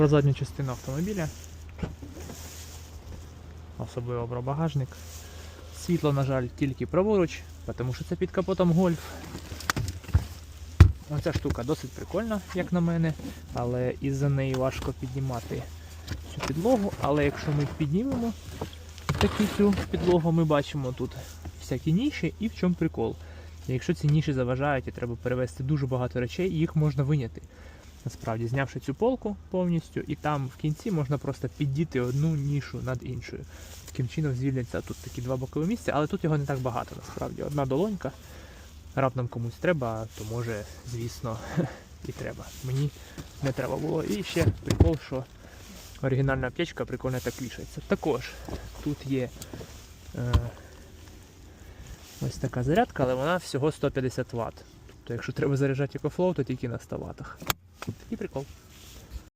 Про задню частину автомобіля. Особливо про багажник. Світло, на жаль, тільки праворуч, тому що це під капотом гольф. Оця штука досить прикольна, як на мене, але із-за неї важко піднімати цю підлогу. Але якщо ми піднімемо таку цю підлогу, ми бачимо тут всякі ніші і в чому прикол. Якщо ці ніші заважають і треба перевезти дуже багато речей, їх можна виняти. Насправді, знявши цю полку повністю, і там в кінці можна просто піддіти одну нішу над іншою. Таким чином звільняться тут такі два бокові місця, але тут його не так багато насправді. Одна долонька. Раптом комусь треба, то може, звісно, і треба. Мені не треба було. І ще прикол, що оригінальна аптечка прикольно так вішається. Також тут є е, ось така зарядка, але вона всього 150 Вт. Тобто, якщо треба заряджати екофлоу, то тільки на 100 ватах. Такий прикол.